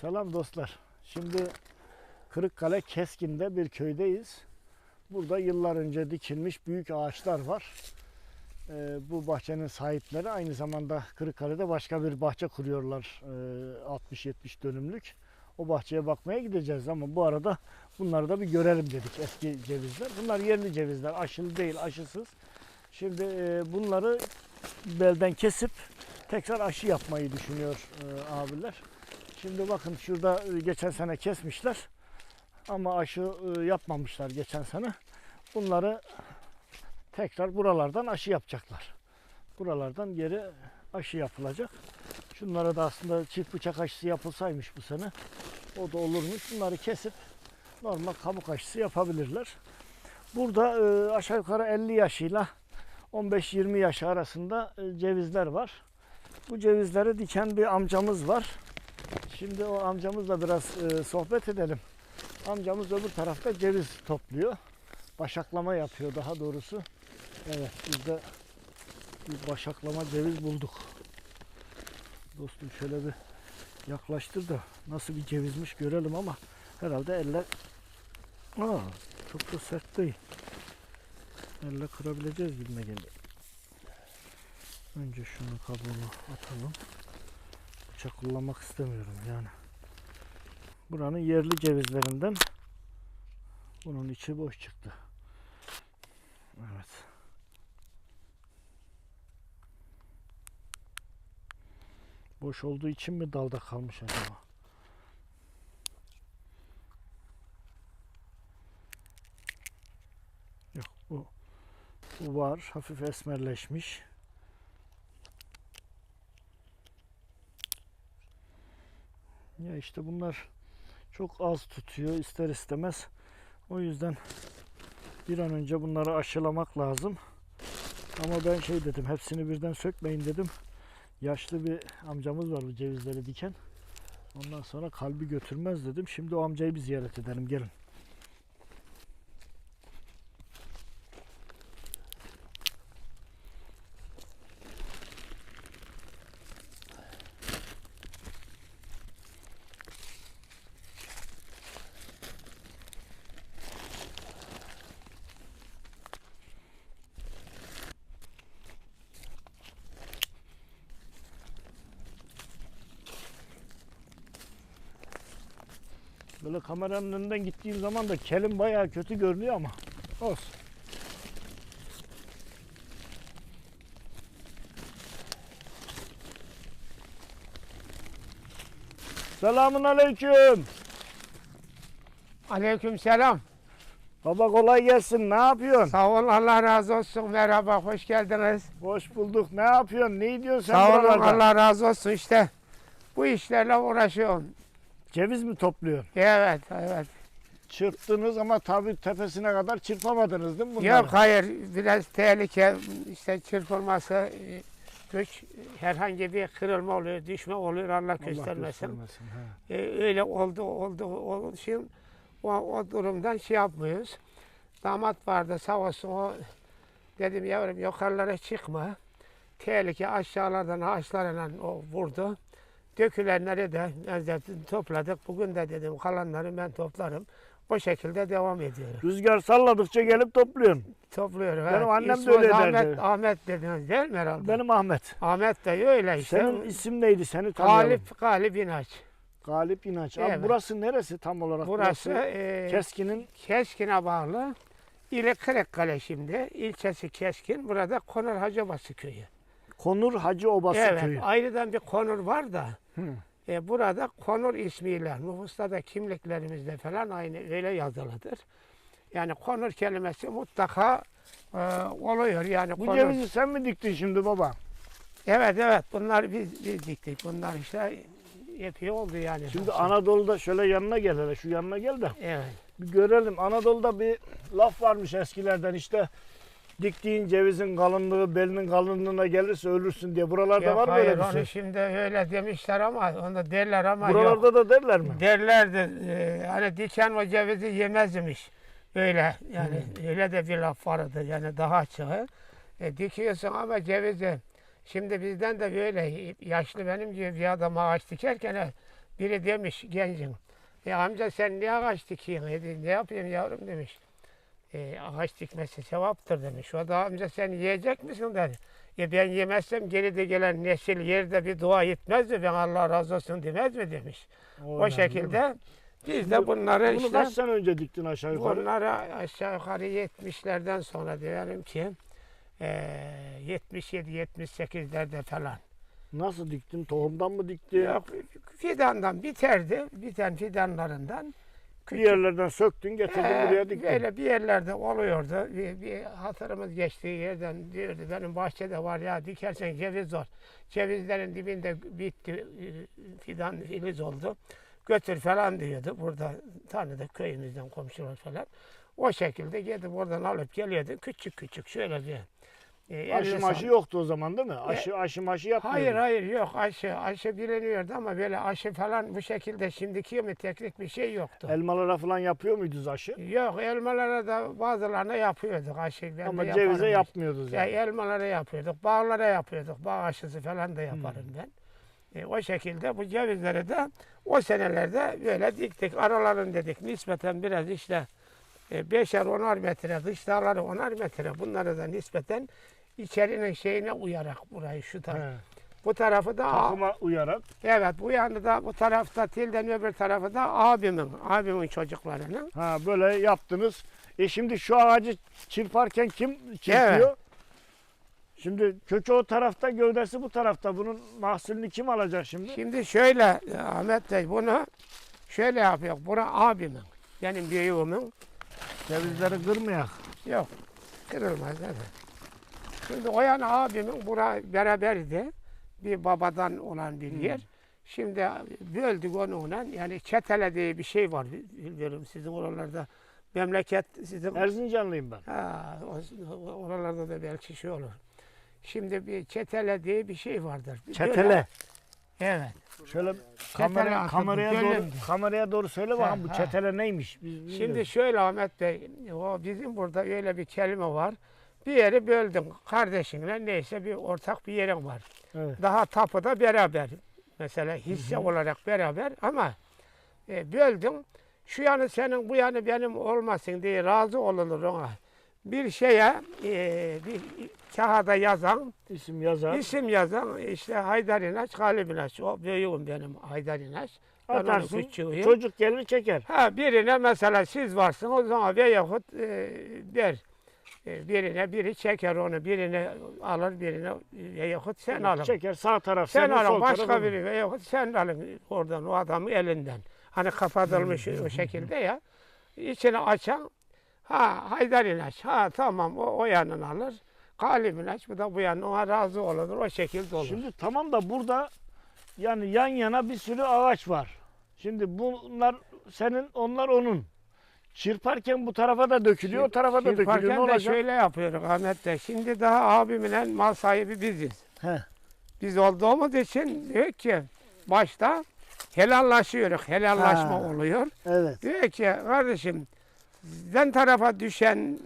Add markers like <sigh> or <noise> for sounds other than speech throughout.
Selam dostlar. Şimdi Kırıkkale Keskin'de bir köydeyiz. Burada yıllar önce dikilmiş büyük ağaçlar var. Ee, bu bahçenin sahipleri aynı zamanda Kırıkkale'de başka bir bahçe kuruyorlar. Ee, 60-70 dönümlük. O bahçeye bakmaya gideceğiz ama bu arada bunları da bir görelim dedik eski cevizler. Bunlar yerli cevizler. Aşılı değil, aşısız. Şimdi e, bunları belden kesip tekrar aşı yapmayı düşünüyor e, abiler. Şimdi bakın şurada e, geçen sene kesmişler. Ama aşı e, yapmamışlar geçen sene. Bunları tekrar buralardan aşı yapacaklar. Buralardan geri aşı yapılacak. Şunlara da aslında çift bıçak aşısı yapılsaymış bu sene. O da olurmuş. Bunları kesip normal kabuk aşısı yapabilirler. Burada e, aşağı yukarı 50 yaşıyla 15-20 yaş arasında cevizler var. Bu cevizleri diken bir amcamız var. Şimdi o amcamızla biraz e, sohbet edelim. Amcamız öbür tarafta ceviz topluyor. Başaklama yapıyor daha doğrusu. Evet biz de bir başaklama ceviz bulduk. Dostum şöyle bir yaklaştır da nasıl bir cevizmiş görelim ama herhalde eller Aa, çok da sert değil. Elle kırabileceğiz gibime geliyor. Önce şunu kabuğunu atalım. Bıçak kullanmak istemiyorum yani. Buranın yerli cevizlerinden bunun içi boş çıktı. Evet. Boş olduğu için mi dalda kalmış acaba? Yok bu bu var. Hafif esmerleşmiş. Ya işte bunlar çok az tutuyor ister istemez. O yüzden bir an önce bunları aşılamak lazım. Ama ben şey dedim hepsini birden sökmeyin dedim. Yaşlı bir amcamız var bu cevizleri diken. Ondan sonra kalbi götürmez dedim. Şimdi o amcayı bir ziyaret edelim gelin. Böyle kameranın önünden gittiğim zaman da kelim bayağı kötü görünüyor ama olsun. Selamun aleyküm. Aleyküm selam. Baba kolay gelsin. Ne yapıyorsun? Sağ ol Allah razı olsun. Merhaba hoş geldiniz. Hoş bulduk. Ne yapıyorsun? Ne diyorsun sen Sağ olun buralarda? Allah razı olsun işte. Bu işlerle uğraşıyorum. Ceviz mi topluyorsun? Evet evet. Çırptınız ama tabii tepesine kadar çırpamadınız değil mi bunları? Yok hayır biraz tehlike işte çırpılması e, güç herhangi bir kırılma oluyor, düşme oluyor Allah, Allah göstermesin. göstermesin, he. E, öyle oldu oldu o şey o, o durumdan şey yapmıyoruz. Damat vardı sağ olsun o dedim yavrum yukarılara çıkma. Tehlike aşağılardan ağaçlarla o vurdu. Dökülenleri de nezletini topladık. Bugün de dedim kalanları ben toplarım. O şekilde devam ediyorum. Rüzgar salladıkça gelip topluyorsun. Topluyorum. Benim evet. annem de öyle Ahmet, derdi. Ahmet dediniz değil mi herhalde? Benim Ahmet. Ahmet de öyle işte. Senin isim neydi? Seni tanıyalım. Galip, Galip İnaç. Galip İnanç. Abi Evet. burası neresi tam olarak? Burası e, Keskin'in Keskin'e bağlı. İli Kırıkkale şimdi. ilçesi Keskin. Burada Konur Hacıbası köyü. Konur Hacı Obası evet. köyü. Ayrıdan bir Konur var da. Hı. E, burada Konur ismiyle nüfusta da kimliklerimizde falan aynı öyle yazılıdır. Yani Konur kelimesi mutlaka e, oluyor. Yani Bu Konur. cevizi sen mi diktin şimdi baba? Evet evet bunlar biz, biz diktik. Bunlar işte epey oldu yani. Şimdi Anadolu'da şöyle yanına gel hele şu yanına gel de Evet. bir görelim. Anadolu'da bir laf varmış eskilerden işte diktiğin cevizin kalınlığı belinin kalınlığına gelirse ölürsün diye. Buralarda Yok, var mı hayır, öyle bir onu şey? şimdi öyle demişler ama onu derler ama yok. Buralarda da derler mi? Derlerdi e, hani diken o cevizi yemezmiş. Öyle yani öyle de bir laf vardı yani daha açığı. E, dikiyorsun ama cevizi şimdi bizden de böyle yaşlı benim gibi bir adam ağaç dikerken e, biri demiş gencin. E amca sen niye ağaç dikiyorsun? Dedi, ne yapayım yavrum demiş. E, ağaç dikmesi sevaptır demiş. O da amca sen yiyecek misin dedi. E ben yemezsem geride gelen nesil yerde bir dua etmez mi? Ben Allah razı olsun demez mi demiş. O, değil mi? şekilde biz de bunları Bunu işte kaç sene önce diktin aşağı yukarı? bunları aşağı yukarı 70'lerden sonra diyelim ki eee 77-78'lerde falan. Nasıl diktin? Tohumdan mı diktin? Yok, fidandan biterdi. Biten fidanlarından Bir yerlerden söktün getirdin Ee, buraya diktin. Böyle bir yerlerde oluyordu. Bir, bir hatırımız geçtiği yerden diyordu benim bahçede var ya dikersen ceviz var. Cevizlerin dibinde bitti fidan filiz oldu. Götür falan diyordu. Burada tanıdık köyümüzden komşular falan. O şekilde gidip oradan alıp geliyordu. Küçük küçük şöyle bir e, Aşı maşı yoktu o zaman değil mi? Aşı aşı maşı yapmıyordun. Hayır hayır yok aşı aşı biliniyordu ama böyle aşı falan bu şekilde şimdiki gibi teknik bir şey yoktu. Elmalara falan yapıyor muydunuz aşı? Yok elmalara da bazılarına yapıyorduk aşı. Ben Ama cevize yaparım. yapmıyordunuz Ya yani. elmalara yapıyorduk, bağlara yapıyorduk. Bağ aşısı falan da yaparım Hmm. ben. E, o şekilde bu cevizleri de o senelerde böyle diktik. Aralarını dedik nispeten biraz işte e, beşer onar metre, dışlarları onar metre. Bunları da nispeten içerinin şeyine uyarak burayı şu taraf. He. Bu tarafı da Takıma uyarak. evet bu yanı da bu tarafta tilden öbür tarafı da abimin, abimin çocuklarının. Ha böyle yaptınız. E şimdi şu ağacı çırparken kim çırpıyor? Şimdi kökü o tarafta, gövdesi bu tarafta. Bunun mahsulünü kim alacak şimdi? Şimdi şöyle e, Ahmet Bey bunu şöyle yapıyor. Bura abimin, benim büyüğümün. Cevizleri kırmayak. Yok, kırılmaz evet. Şimdi o yana abimin bura beraberdi. Bir babadan olan bir yer. Şimdi böldük onunla. Yani çetele diye bir şey var. Bilmiyorum sizin oralarda memleket sizin Erzincanlıyım ben. Ha, oralarda da belki şey olur. Şimdi bir çetele diye bir şey vardır. Çetele. dönem- Evet. Şöyle kamera, kameraya doğru kameraya doğru söyle bakalım bu çetele neymiş? Biz Şimdi şöyle Ahmet Bey, o bizim burada öyle bir kelime var. Bir yeri böldün kardeşinle neyse bir ortak bir yerin var. Evet. Daha tapuda beraber. Mesela hisse olarak beraber ama e, böldün. Şu yanı senin bu yanı benim olmasın diye razı olunur ona. Bir şeye e, bir kağıda yazan, isim yazar. isim yazan işte Haydar İnaç, Galip İnaç. O büyüğüm benim Haydar İnaç. Atarsın. Çocuk gelir çeker. Ha birine mesela siz varsın o zaman veyahut e, der. E, birine biri çeker onu, birine alır, birine veyahut sen alın. Çeker sağ taraf sen senin, alın, sol başka taraf biri veyahut sen alın oradan o adamın elinden. Hani kapatılmış o şekilde ya. İçini açan, ha Haydar İnaç, ha tamam o, o yanını alır. Galip İnaç, bu da bu yanına ona razı olur. O şekilde olur. Şimdi tamam da burada yani yan yana bir sürü ağaç var. Şimdi bunlar senin, onlar onun. Çırparken bu tarafa da dökülüyor, o tarafa da dökülüyor. Ne Çırparken de olacak? şöyle yapıyoruz Ahmet Bey. Şimdi daha abimle mal sahibi biziz. He. Biz olduğumuz için diyor ki başta helallaşıyoruz. Helallaşma Ha. oluyor. Evet. Diyor ki kardeşim sizden tarafa düşen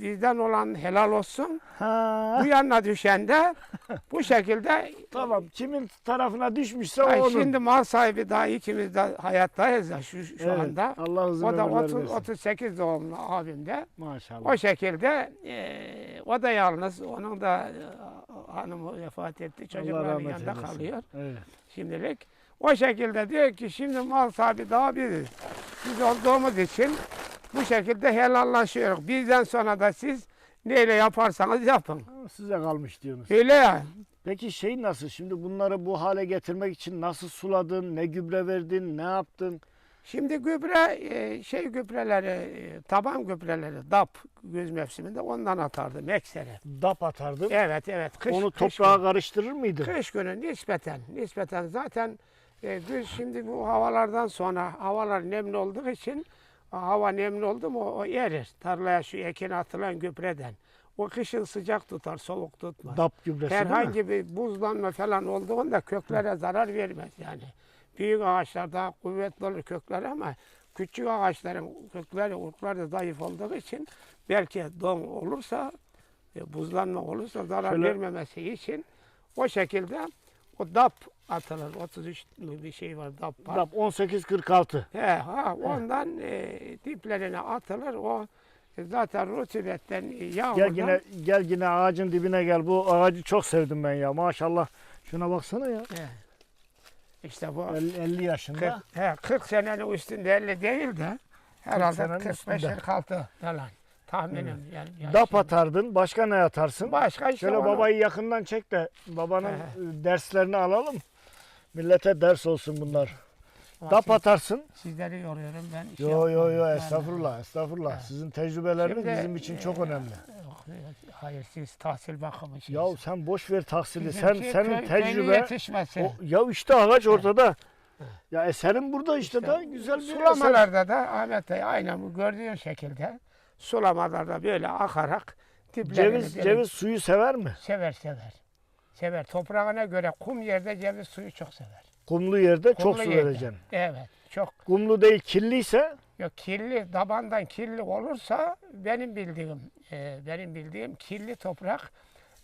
bizden olan helal olsun. Ha. Bu yanına düşen de <laughs> bu şekilde Tamam. Kimin tarafına düşmüşse o Ay, onun. şimdi mal sahibi daha ikimiz de hayattayız ya şu, şu Evet, anda. Allah uzun O da ömürler 30, versin. 38 doğumlu abim de. Maşallah. O şekilde eee, o da yalnız. Onun da eee, hanımı vefat etti. Çocukların rahmet yanında eylesin. kalıyor Evet. şimdilik. O şekilde diyor ki şimdi mal sahibi daha biziz. Biz olduğumuz için bu şekilde helallaşıyoruz. Bizden sonra da siz neyle yaparsanız yapın. Size kalmış diyorsunuz. Öyle ya. Peki şey nasıl? Şimdi bunları bu hale getirmek için nasıl suladın? Ne gübre verdin? Ne yaptın? Şimdi gübre, e, şey gübreleri, e, taban gübreleri, DAP göz mevsiminde ondan atardım eksere. Dap atardın. Evet evet. Kış, Onu kış toprağa günü. karıştırır mıydın? Kış günü nispeten, nispeten zaten e, biz şimdi bu havalardan sonra havalar nemli olduğu için hava nemli oldu mu o erir. Tarlaya şu ekin atılan gübreden. O kışın sıcak tutar, soğuk tutmaz. Dap gübresi? Herhangi bir buzlanma falan olduğunda köklere zarar vermez yani. Büyük ağaçlar daha kuvvetli olur kökleri ama küçük ağaçların kökleri, urkları da zayıf olduğu için belki don olursa, e, buzlanma olursa zarar Şöyle- vermemesi için o şekilde o dap atılır. 33'lü bir şey var dap var. Dap 1846. He, ha, ondan e, diplerine atılır. O zaten rutubetten e, Gel yağmurdan yine gel yine ağacın dibine gel. Bu ağacı çok sevdim ben ya. Maşallah. Şuna baksana ya. He. işte bu 50, 50 yaşında. 40, he, 40 senenin üstünde 50 değil de herhalde senenin 45 üstünde. 46 falan tahminim. Yani, yani Dap şimdi- atardın. Başka ne atarsın? Başka işte Şöyle onu- babayı yakından çek de babanın He. e, derslerini alalım. Millete ders olsun bunlar. Ha, Dap siz- atarsın. Sizleri yoruyorum ben. şey Yo yo yo Yani- estağfurullah estağfurullah. Evet. Sizin tecrübeleriniz Şimdi, bizim için çok e, önemli. Yok, Hayır siz tahsil bakımı şey. Ya sen boş ver tahsili. Sen köy- senin köylü tecrübe o, ya işte ağaç ortada. Ya eserin burada işte, İşte da güzel bir eser. Sulamalarda da Ahmet Bey aynen bu gördüğün şekilde sulamalarda böyle akarak diplerini Ceviz ceviz suyu sever mi? sever sever. Sever. Toprağına göre kum yerde ceviz suyu çok sever. Kumlu yerde çok Kumlu su yerde. vereceksin. Evet. Çok. Kumlu değil kirliyse Yok kirli, tabandan kirli olursa benim bildiğim, e, benim bildiğim kirli toprak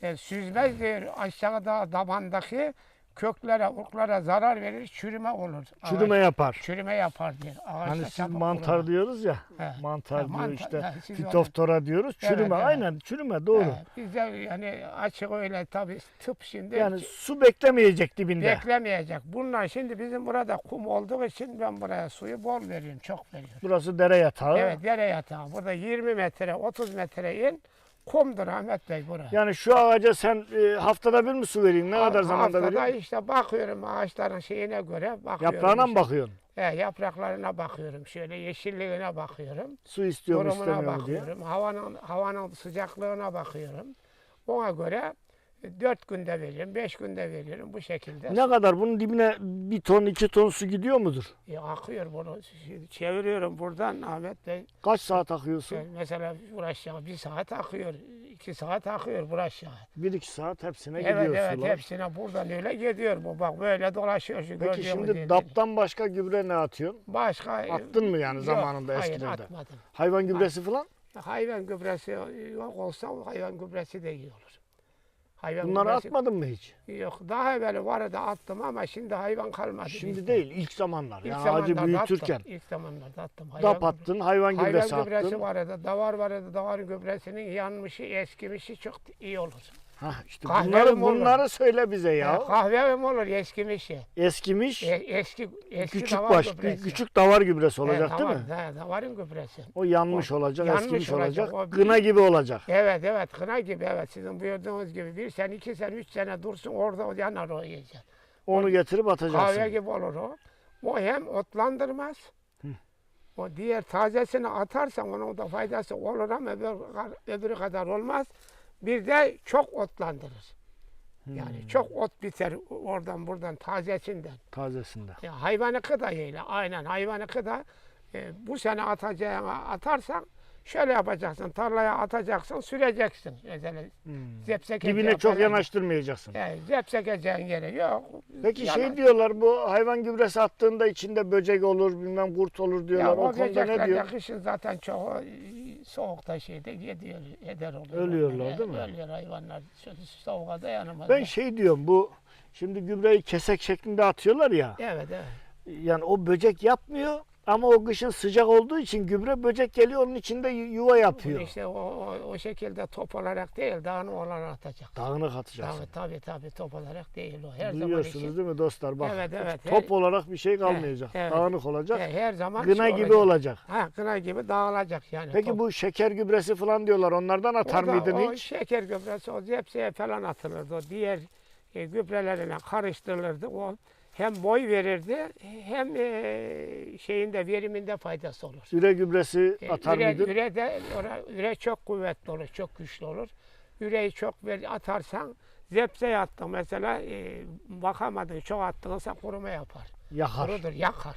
e, süzmez diyor aşağıda tabandaki köklere, urklara zarar verir, çürüme olur. çürüme Ağaç yapar. çürüme yapar diyor. Ağaçta Hani siz mantar kurur. diyoruz ya. He. Mantar He, diyor mantar, işte. he, siz onu- Fitoftora diyoruz. Evet, Çürüme. evet. Aynen çürüme doğru. He, bizde yani açık öyle tabii tıp şimdi Yani su beklemeyecek dibinde. beklemeyecek. Bunlar şimdi bizim burada kum olduğu için ben buraya suyu bol veriyorum, çok veriyorum. Burası dere yatağı. Evet, dere yatağı. Burada 20 metre, 30 metre in. Kumdur Ahmet Bey buraya. Yani şu ağaca sen e, haftada bir mi su vereyim? Ne kadar zamanda Haftada işte bakıyorum ağaçların şeyine göre bakıyorum. Yaprağına mı bakıyorsun? He, yapraklarına bakıyorum. Şöyle yeşilliğine bakıyorum. Su istiyor mu Durumuna istemiyor mu diye. bakıyorum. Havanın havanın sıcaklığına bakıyorum. Ona göre dört günde veriyorum, beş günde veriyorum bu şekilde. Ne kadar? Bunun dibine bir ton, iki ton su gidiyor mudur? E, akıyor bunu. Çeviriyorum buradan Ahmet Bey. Kaç saat akıyorsun? E, Mesela burası bir saat akıyor, iki saat akıyor burası. Bir iki saat hepsine Evet gidiyor evet sular. hepsine buradan öyle gidiyor bu bak böyle dolaşıyor şu Peki şimdi yerleri. daptan başka gübre ne atıyorsun? Başka e, Attın mı yani yok, zamanında hayır, eskilerde? atmadım. Hayvan gübresi falan? Hayvan gübresi yok olsa hayvan gübresi de iyi olur. Hayvan Bunları gübresi atmadın mı hiç? yok. Daha evvel vardı attım ama şimdi hayvan kalmadı. Şimdi bizde. değil, ilk zamanlar. İlk Yani ağacı zamanlarda büyütürken. Attım. İlk zamanlarda attım. Hayvan Dap attın, hayvan Hayvan gübresi gübresi attın. vardı, davar vardı, davar gübresinin yanmışı, eskimişi çok iyi olur. Hah, işte Kahve bunları, mi olur? bunları söyle bize ya. Ya. Kahve mi olur eskimişi? Eskimiş, E, eski eski küçük davar baş, gübresi. küçük davar gübresi olacak değil mi? He, davarın gübresi. O yanmış olacak, yanmış eskimiş olacak, olacak. o Gına gibi olacak. Evet evet kına gibi evet sizin buyurduğunuz gibi bir sene iki sene üç sene dursun orada o yanar o iyice. Onu getirip Kahve atacaksın. gibi olur o. O hem otlandırmaz. O diğer tazesini atarsan onun da faydası olur ama öbür, öbürü kadar olmaz. Bir de çok otlandırır. Yani çok ot biter oradan buradan tazesinden. Tazesinde. Ya hayvanı kıda öyle. Aynen hayvanı kıda. E, bu sene atacağına atarsan şöyle yapacaksın. Tarlaya atacaksın, süreceksin. Mesela zepsek Dibine çok falan. yanaştırmayacaksın. Yani zepsek eceğin yeri yok. Peki Yana- şey diyorlar bu hayvan gübresi attığında içinde böcek olur, bilmem kurt olur diyorlar. Ya o o konuda ne diyor? kışın zaten çoğu soğukta şeyde gidiyor, eder oluyor. Ölüyorlar Yani, değil mi? Ölüyor hayvanlar. Soğuğa dayanamaz. Ben şey diyorum bu şimdi gübreyi kesek şeklinde atıyorlar ya. Evet evet. Yani o böcek yapmıyor ama o kışın sıcak olduğu için gübre böcek geliyor onun içinde yu- yuva yapıyor. İşte o, o, o şekilde top olarak değil, dağını olarak atacak. Dağınık atacaksın. Tabii tabii tabii top olarak değil o. Her zaman Duyuyorsunuz için. değil mi dostlar? Bak Evet, evet. top olarak bir şey kalmayacak. evet. Dağınık olacak. He, her zaman Gına şey gibi olacak. Ha, kına gibi dağılacak yani. Peki top. bu şeker gübresi falan diyorlar. Onlardan atar O da- mıydın o hiç? şeker gübresi o zepseye falan atılırdı. O diğer e, gübrelerine karıştırılırdı. O hem boy verirdi hem e, şeyinde veriminde faydası olur. Üre gübresi E, atar üre, mıydın? üre de üre çok kuvvetli olur, çok güçlü olur. Üreyi çok ver, atarsan zepseye attın mesela e, bakamadın çok attığınsa kuruma yapar. Yakar. Kurudur, yakar.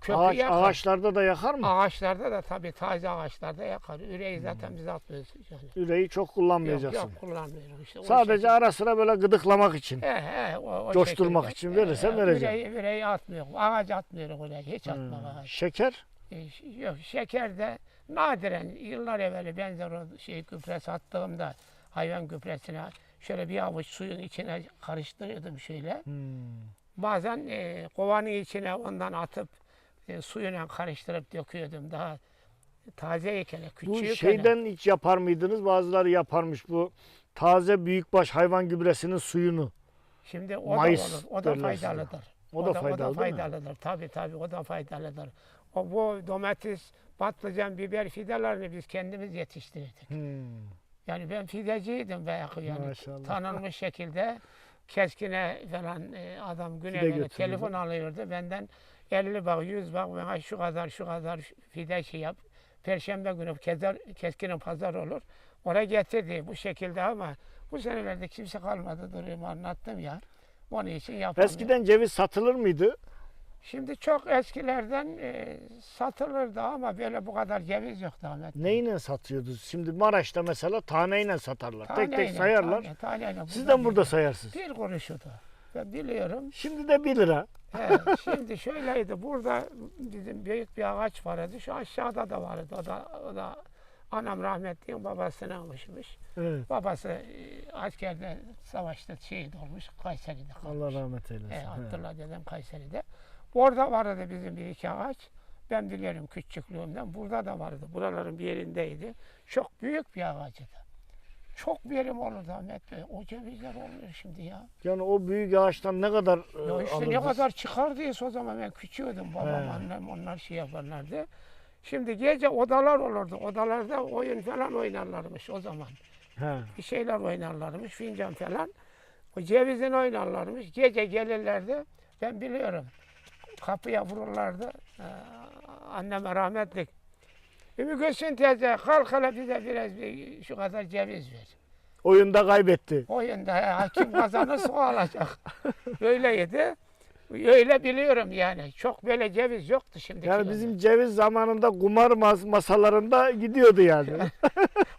Kökü Ağaç, yakar. ağaçlarda da yakar mı? Ağaçlarda da tabii taze ağaçlarda yakar. Üreyi zaten biz atmıyoruz. Yani. Üreyi çok Yok, kullanmayacaksın. yok kullanmıyoruz. İşte o Sadece şekilde. ara sıra böyle gıdıklamak için. He, he, o, o Coşturmak için verirsen He, vereceksin. Üreyi, üreyi atmıyoruz. Ağaç atmıyoruz üreyi. Hiç Hmm. ağaç. Şeker? E, ş- yok şeker de nadiren yıllar evvel benzer o şey gübresi attığımda hayvan gübresine şöyle bir avuç suyun içine karıştırıyordum şöyle. Hmm. Bazen e, kovanın içine ondan atıp e, suyuna karıştırıp döküyordum daha tazeyken, Bu küçüğüken. şeyden hiç yapar mıydınız? Bazıları yaparmış bu taze büyükbaş hayvan gübresinin suyunu. Şimdi o Mayıs da olur, o da faydalıdır. O da faydalı o da faydalıdır. Tabii tabii o da faydalıdır. O bu domates, patlıcan, biber fidelerini biz kendimiz yetiştirdik. Hmm, Yani ben fideciydim ve yani Maşallah. tanınmış şekilde keskine falan e, adam Fide güne güne götürüyordu. telefon alıyordu. Benden 50 bak 100 bak bana şu kadar şu kadar fide şey yap. Perşembe günü kezer, keskine pazar olur. Oraya getirdi bu şekilde ama bu senelerde kimse kalmadı durumu anlattım ya. Onun için yapamıyorum. Eskiden ceviz satılır mıydı? Şimdi çok eskilerden e, satılırdı ama böyle bu kadar ceviz yoktu Ahmet. Bey. Neyle satıyordunuz? Şimdi Maraş'ta mesela taneyle satarlar. tek tek Taneyle, sayarlar. tane- taneyle Sizden burada sayarsınız. Bir kuruşudu. Ben biliyorum. Şimdi de 1 lira. He, şimdi şöyleydi. Burada bizim büyük bir ağaç vardı. Şu aşağıda da vardı. O da, o da anam rahmetliğin babasını almışmış. Evet. Babası e, askerde savaşta şehit olmuş. Kayseri'de kalmış. Allah rahmet eylesin. E. Abdullah dedem Kayseri'de. Orada vardı bizim bir iki ağaç. Ben biliyorum küçüklüğümden. Burada da vardı. Buraların bir yerindeydi. Çok büyük bir ağacıydı. Çok verim olurdu Ahmet Bey. O cevizler olmuyor şimdi ya. Yani o büyük ağaçtan ne kadar e, Ya işte ne alırdınız? kadar çıkardıysa o zaman ben küçüğüydüm. Babam, He. annem onlar şey yaparlardı. Şimdi gece odalar olurdu. Odalarda oyun falan oynarlarmış o zaman. He. Bir şeyler oynarlarmış, fincan falan. O cevizin oynarlarmış. Gece gelirlerdi. Ben biliyorum. Kapıya vururlardı. Ee, anneme rahmetlik. Ümmü Gülsün teyze kalk hele bize biraz bir, şu kadar ceviz ver. Oyunda kaybetti. Oyunda ha, kim kazanırsa o alacak. Öyleydi. Öyle biliyorum yani. Çok böyle ceviz yoktu şimdi. Yani bizim ceviz zamanında kumar mas- masalarında gidiyordu yani. <laughs>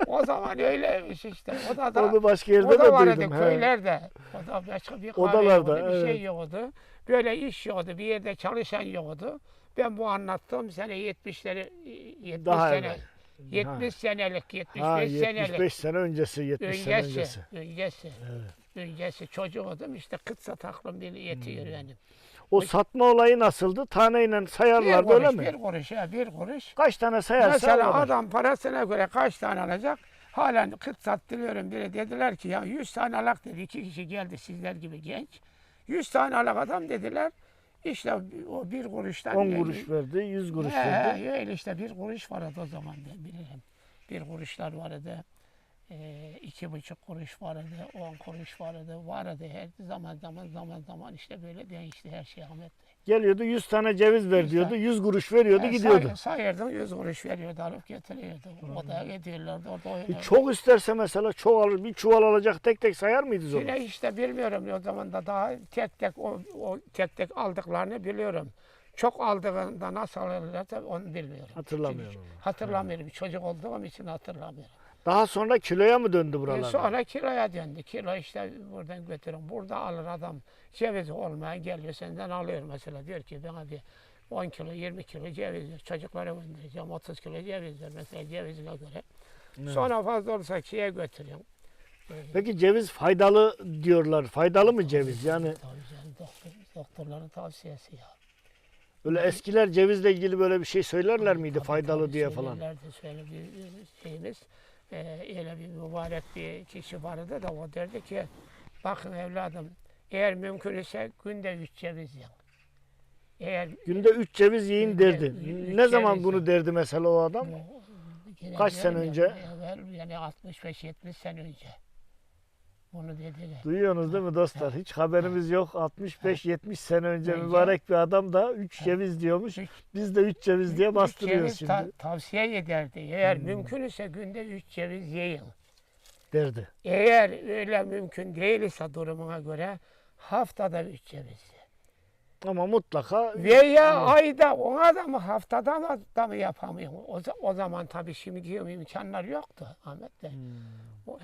O zaman öyleymiş işte. O da, da Onu başka yerde o da de vardı duydum. he. köylerde. O da başka bir kahve Odalarda, yoktu, bir şey evet. yoktu. Böyle iş yoktu, bir yerde çalışan yoktu. Ben bu anlattığım sene 70'leri 70 Daha sene. evvel. 70 senelik, 75 Ha, senelik. 75 sene öncesi, 70 sene Öncesi, öncesi. öncesi, Evet. öncesi çocuğuydum işte kıtsa taklım bir yetiyor Hmm. benim. O satma olayı nasıldı? Taneyle Bir sayarlardı öyle kuruş, mi? bir kuruş ya bir kuruş. Kaç tane sayarsa o Mesela kadar. adam parasına göre kaç tane alacak? Halen kıt sattırıyorum biri dediler ki ya 100 tane alak dedi. iki kişi geldi sizler gibi genç. 100 tane alak adam dediler. İşte o bir kuruştan. 10 yani- kuruş verdi, 100 kuruş He, verdi. öyle işte bir kuruş vardı o zaman ben bilirim. Bir kuruşlar vardı. Ee, iki buçuk kuruş vardı, on kuruş vardı, vardı her zaman zaman zaman zaman işte böyle değişti her şey Ahmet Bey. Geliyordu 100 tane ceviz ver 100 diyordu, tane. 100 kuruş veriyordu He, gidiyordu. say- sayırdım 100 kuruş veriyordu alıp getiriyordu. Odaya gidiyorlardı orada E, oynuyordu. çok isterse mesela çok alır, bir çuval alacak tek tek sayar mıydınız onu? Yine işte bilmiyorum o zaman da daha tek tek o, o tek tek aldıklarını biliyorum. Çok aldığında nasıl alırlarsa onu bilmiyorum. Hatırlamıyorum Çünkü. Hatırlamıyorum. Çocuk olduğum için hatırlamıyorum. Daha sonra kiloya mı döndü E buralarda? sonra kiloya döndü. Kilo işte buradan götürün. Burada alır adam. Ceviz olmayan geliyor senden alıyor mesela. Diyor ki bana bir 10 kilo 20 kilo ceviz ver. Çocuklara göndereceğim 30 kilo ceviz ver mesela cevizine göre. Evet. Sonra fazla olursa şeye götürüyorum. E, Peki ceviz faydalı diyorlar. Faydalı mı ceviz? Yani Tabii canım, doktor, doktorların tavsiyesi ya. böyle eskiler cevizle ilgili böyle bir şey söylerler miydi Tabii, faydalı tabii diye falan? söylerlerdi. Şöyle bir şeyimiz, e, öyle bir mübarek bir kişi vardı da o derdi ki, bakın evladım, eğer mümkün ise günde üç ceviz yiyin. Eğer Günde 3 ceviz yiyin Günde derdi. üç Ne zaman ceviz bunu yiyin. derdi mesela o adam? bu- yine Kaç diyorum sene ya, önce? Evvel yani 65-70 sene önce. Bunu dediler. Duyuyorsunuz değil mi dostlar? Hiç haberimiz yok. 65-70 sene önce Önce- mübarek bir adam da 3 ceviz diyormuş. Üç- Biz de 3 ceviz diye bastırıyoruz ceviz ta- şimdi. tavsiye ederdi. Eğer Hmm. mümkün ise günde üç ceviz yiyin. Derdi. Eğer öyle mümkün değilse durumuna göre haftada üç ceviz. Ama mutlaka Veya Hmm. ayda ona da mı haftada da mı yapamıyor? O, za- o zaman tabii şimdiki imkanlar yoktu Ahmet Bey. Hmm. O-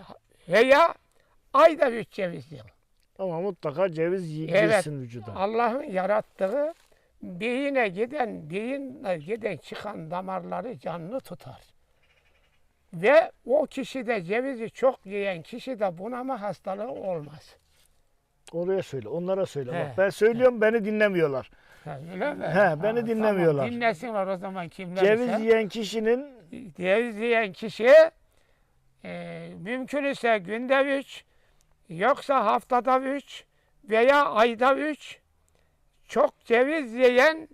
Veya ayda üç ceviz yiyin. ama mutlaka ceviz yi- Evet. vücuda. Allah'ın yarattığı beyine giden, beyinle giden çıkan damarları canlı tutar. Ve o kişide cevizi çok yiyen kişide bunama hastalığı olmaz. Oraya söyle, onlara söyle. He, Bak ben söylüyorum beni dinlemiyorlar. Ha, Öyle mi? He, beni Ha, dinlemiyorlar. Tamam, dinlesinler o zaman kimlerse. Ceviz yiyen kişinin Ceviz yiyen kişi e, mümkün ise günde üç, yoksa haftada üç veya ayda üç çok ceviz yiyen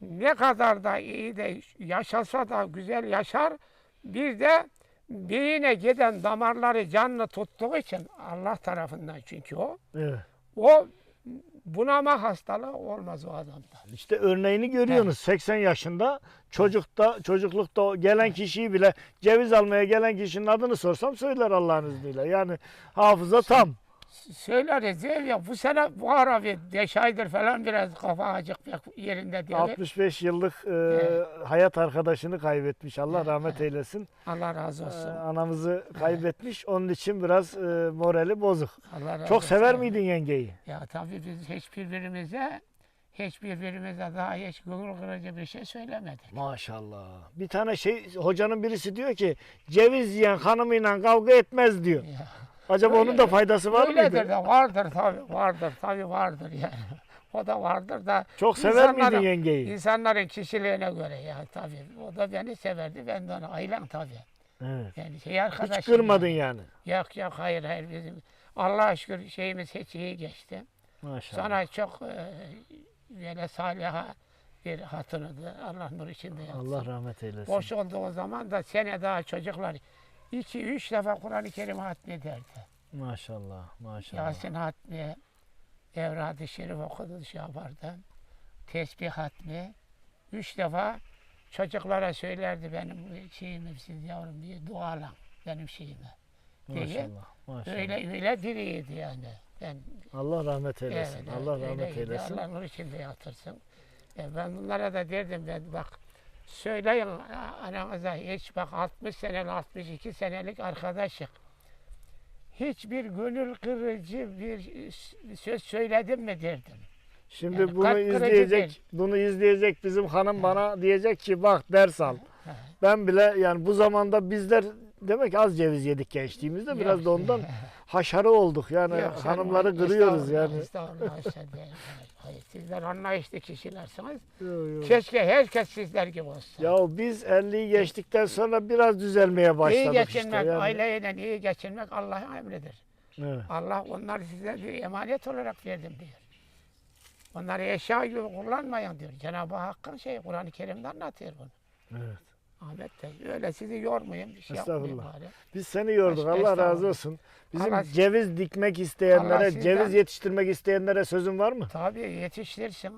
ne kadar da iyi de yaşasa da güzel yaşar. Bir de birine giden damarları canlı tuttuğu için Allah tarafından çünkü o. evet, O bunama hastalığı olmaz o adamda. işte örneğini görüyorsunuz. 80 yaşında çocukta, çocuklukta gelen kişiyi bile ceviz almaya gelen kişinin adını sorsam söyler Allah'ın izniyle. Yani hafıza tam. Söyleriz mi? ya bu sene bu ara bir beş aydır falan biraz kafa acık bir yerinde değil. 65 yıllık e, Evet. hayat arkadaşını kaybetmiş. Allah rahmet eylesin. Allah razı Ee, olsun. anamızı kaybetmiş. Onun için biraz e, morali bozuk. Allah razı Çok olsun. sever miydin yengeyi? Ya tabii biz hiçbirbirimize hiçbirbirimize daha hiç gurur kırıcı bir şey söylemedik. Maşallah. Bir tane şey hocanın birisi diyor ki ceviz yiyen hanımıyla kavga etmez diyor. Ya, Acaba onun da faydası var öyledir mıydı? de vardır tabii vardır tabii vardır yani. <laughs> O da vardır da Çok sever miydin İnsanlara- yengeyi? insanların kişiliğine göre ya tabii. O da beni severdi ben de onu ailem tabii. Evet. Yani şey arkadaşım. Hiç kırmadın yani. yani. Yok yok hayır hayır bizim Allah'a şükür şeyimiz hiç iyi geçti. Maşallah. Sana çok e, böyle saliha bir hatırıdı. Allah nur içinde yatsın. Allah rahmet eylesin. Boş olduğu zaman da sene daha çocuklar iki üç defa Kur'an-ı Kerim hatmederdi. Maşallah. Maşallah. Yasin hatmi, Evrad-ı Şerif okudu yapardı. Tesbih hatmi. Üç defa çocuklara söylerdi benim şeyimi siz yavrum diye dualan benim şeyimi. diye. Maşallah. Maşallah. Öyle öyle biriydi yani. Ben Allah rahmet eylesin. Evet, Allah rahmet öyleydi. eylesin. Allah nur içinde yatırsın. E, ben bunlara da derdim ben bak söyleyin a- ananıza hiç bak 60 senelik 62 senelik arkadaşlık. Hiçbir gönül kırıcı bir söz söyledim mi derdim. Şimdi Yani bunu izleyecek, değil. bunu izleyecek bizim hanım bana diyecek ki bak ders al. Ha. Ben bile yani bu zamanda bizler demek ki az ceviz yedik gençliğimizde biraz da ondan <laughs> haşarı olduk. Yani Yok, hanımları kırıyoruz estağfurullah, yani. Estağfurullah, estağfurullah. Hayır, sizler anlayışlı kişilersiniz. Yo, yo. Keşke herkes sizler gibi olsa. Ya biz 50'yi geçtikten sonra biraz düzelmeye iyi başladık geçinmek, işte. Yani. aileyle iyi geçinmek Allah'ın emridir. Evet. Allah onları size bir emanet olarak verdim diyor. Onları eşya gibi kullanmayın diyor. Cenab-ı Hakk'ın şeyi Kur'an-ı Kerim'de anlatıyor bunu. Evet. Ahmet Bey öyle sizi yormayayım bir şey Estağfurullah. bari. Biz seni yorduk. Baş- Allah razı olsun. Bizim Allah- ceviz dikmek isteyenlere, Allah sizden- ceviz yetiştirmek isteyenlere sözün var mı? Tabii yetiştirsin.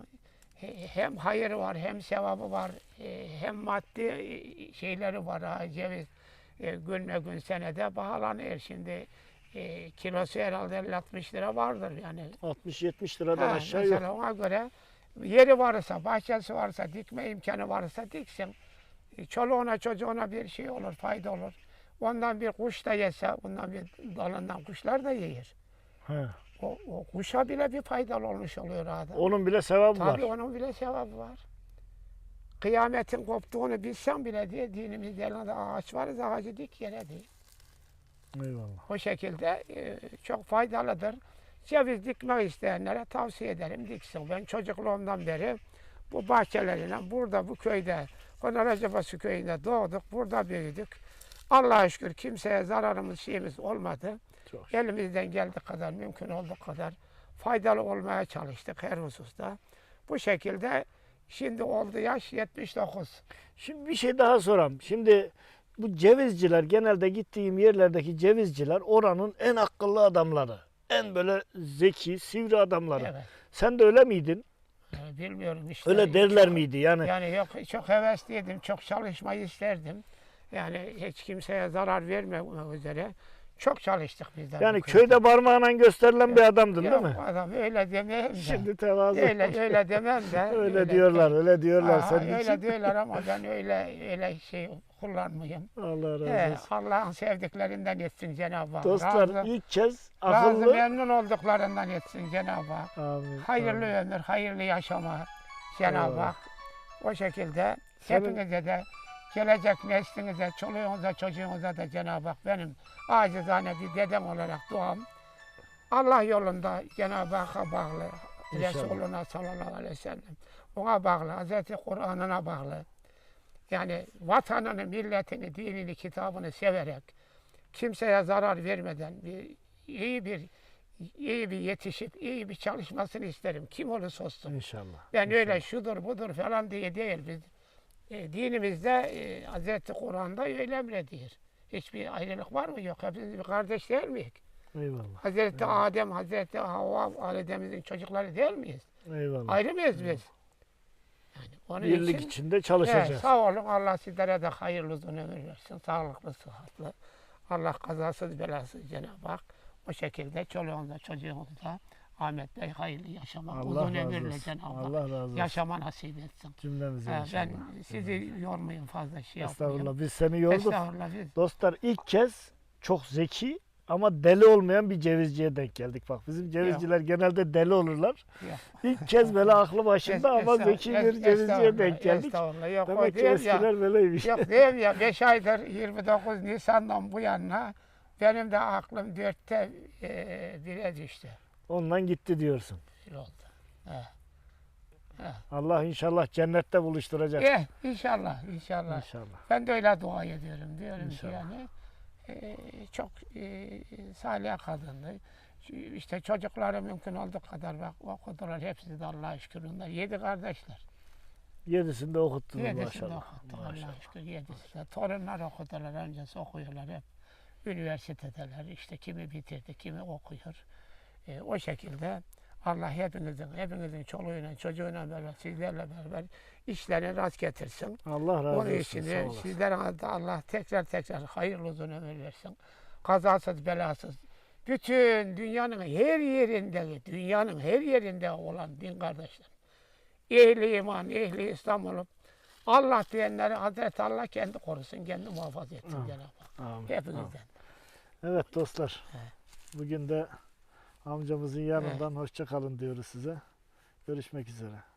He- Hem hayır var hem sevabı var e, hem maddi e, şeyleri var. Ha, ceviz e, günle gün senede pahalanıyor şimdi. Kilosu herhalde 50-60 lira vardır yani. 60-70 liradan Ha, aşağı mesela yok. ona göre yeri varsa, bahçesi varsa, dikme imkanı varsa diksin. Çoluğuna çocuğuna bir şey olur, fayda olur. Ondan bir kuş da yese, ondan bir dalından kuşlar da yer. He. O, o kuşa bile bir faydalı olmuş oluyor adam. Onun bile sevabı var. Tabii onun bile sevabı var. Kıyametin koptuğunu bilsen bile diye dinimizde elinde ağaç var, ağacı dik yere diye. Eyvallah. O şekilde e, çok faydalıdır. Ceviz dikmek isteyenlere tavsiye ederim diksin. Ben çocukluğumdan beri bu bahçelerine burada bu köyde Konaracabası köyünde doğduk. Burada büyüdük. Allah'a şükür kimseye zararımız şeyimiz olmadı. Çok. Elimizden geldiği kadar mümkün olduğu kadar faydalı olmaya çalıştık her hususta. Bu şekilde şimdi oldu yaş 79. Şimdi bir şey daha soram. Şimdi bu cevizciler genelde gittiğim yerlerdeki cevizciler oranın en akıllı adamları. En böyle zeki, sivri adamları. Evet. Sen de öyle miydin? Yani bilmiyorum işte. Öyle derler Çok- miydi yani? Yani yok çok hevesliydim, çok çalışmayı isterdim. Yani hiç kimseye zarar vermemek üzere çok çalıştık biz de. Yani köyde. parmağıyla gösterilen bir adamdın Ya değil mi? Adam öyle demeyeyim de. Şimdi tevazu. öyle öyle demem de. <laughs> öyle diyorlar, öyle diyorlar Aha, senin öyle için. diyorlar ama <laughs> ben öyle öyle şey kullanmayayım. Allah razı olsun. Allah'ın sevdiklerinden etsin Cenab-ı Hak. Dostlar razı, ilk kez razı akıllı. memnun olduklarından etsin Cenab-ı Hak. Amin, Hayırlı amin. ömür, hayırlı yaşama Cenab-ı. Hak. O şekilde Senin- hepinize de gelecek neslinize, çoluğunuza, çocuğunuza da Cenab-ı Hak benim acizane bir dedem olarak duam. Allah yolunda Cenab-ı Hakk'a bağlı. İnşallah. Resulullah sallallahu aleyhi ve sellem. Ona bağlı. Hazreti Kur'an'ına bağlı. Yani vatanını, milletini, dinini, kitabını severek kimseye zarar vermeden bir iyi bir iyi bir yetişip iyi bir çalışmasını isterim. Kim olursa olsun. İnşallah. Ben öyle şudur budur falan diye değil. Biz, e, dinimizde e, Hazreti Kur'an'da öyle emrediyor. Hiçbir ayrılık var mı? Yok. Hepimiz bir kardeş değil miyiz? Eyvallah. Hazreti Adem, Hazreti Havva, Adem'imizin çocukları değil miyiz? Eyvallah. Ayrı mıyız biz? Yani onun Birlik için içinde Evet, çalışacağız. sağ olun. Allah sizlere de hayırlı uzun ömür versin. Sağlıklı, sıhhatli. Allah kazasız belasız Cenab-ı Hak o şekilde çoluğunda çocuğunda Ahmet Bey hayırlı yaşamak, Allah uzun ömürle. Cenab-ı Hak Allah razı olsun. yaşama nasip etsin. Cümlemize Ee, inşallah. ben sizi yormayın fazla şey yapmayın. Estağfurullah. Biz seni yorduk. Estağfurullah. Biz, Dostlar ilk kez çok zeki ama deli olmayan bir cevizciye denk geldik. Bak bizim cevizciler genelde deli olurlar. Yok. İlk kez böyle aklı başında ama zeki bir cevizciye denk geldik. Yok Demek ki değil ya. eskiler böyleymiş. Yok değil ya 5 aydır 29 Nisan'dan bu yana benim de aklım dörtte e, bire düştü. Ondan gitti diyorsun. Bir oldu. He. Allah inşallah cennette buluşturacak. Eh, inşallah, inşallah. İnşallah. Ben de öyle dua ediyorum. Diyorum İnşallah. ki yani e, çok e, salih kadındı. İşte çocukları mümkün olduğu kadar bak okudular. Hepsi de Allah'a şükür. Onlar yedi kardeşler. Yedisini de okuttunuz Yedisini de maşallah. okuttuk Allah'a şükür. Yedisi de. Torunlar okudular. Öncesi okuyorlar hep. Üniversitedeler. İşte kimi bitirdi, kimi okuyor. E, o şekilde Allah hepinizin, hepinizin çoluğuyla, çocuğuyla beraber, sizlerle beraber işlerini rast getirsin. Allah razı Onun olsun. için de olasın. sizlere Allah tekrar tekrar hayırlı uzun ömür versin. Kazasız belasız. Bütün dünyanın her yerinde, dünyanın her yerinde olan din kardeşler. Ehli iman, ehli İslam olup Allah diyenleri Hazreti Allah kendi korusun, kendi muhafaza etsin. Cenab-ı Hak. Amin. Amin. Hepinizden. Evet dostlar. Bugün de amcamızın yanından hoşça kalın diyoruz size. Görüşmek üzere.